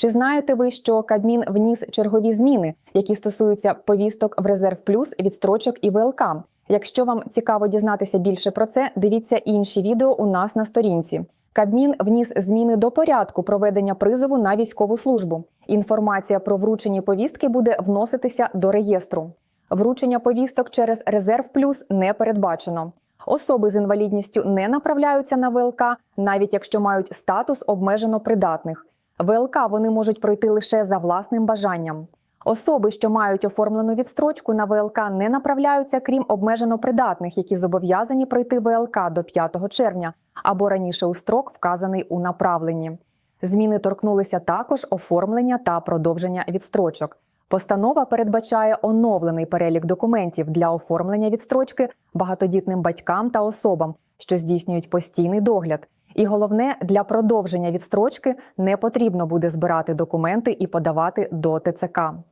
Чи знаєте ви, що Кабмін вніс чергові зміни, які стосуються повісток в резерв плюс, відстрочок і ВЛК? Якщо вам цікаво дізнатися більше про це, дивіться інші відео у нас на сторінці. Кабмін вніс зміни до порядку проведення призову на військову службу. Інформація про вручені повістки буде вноситися до реєстру. Вручення повісток через резерв плюс не передбачено. Особи з інвалідністю не направляються на ВЛК, навіть якщо мають статус обмежено придатних. ВЛК вони можуть пройти лише за власним бажанням. Особи, що мають оформлену відстрочку на ВЛК, не направляються, крім обмежено придатних, які зобов'язані пройти ВЛК до 5 червня або раніше у строк, вказаний у направленні. Зміни торкнулися також оформлення та продовження відстрочок. Постанова передбачає оновлений перелік документів для оформлення відстрочки багатодітним батькам та особам, що здійснюють постійний догляд. І головне, для продовження відстрочки не потрібно буде збирати документи і подавати до ТЦК.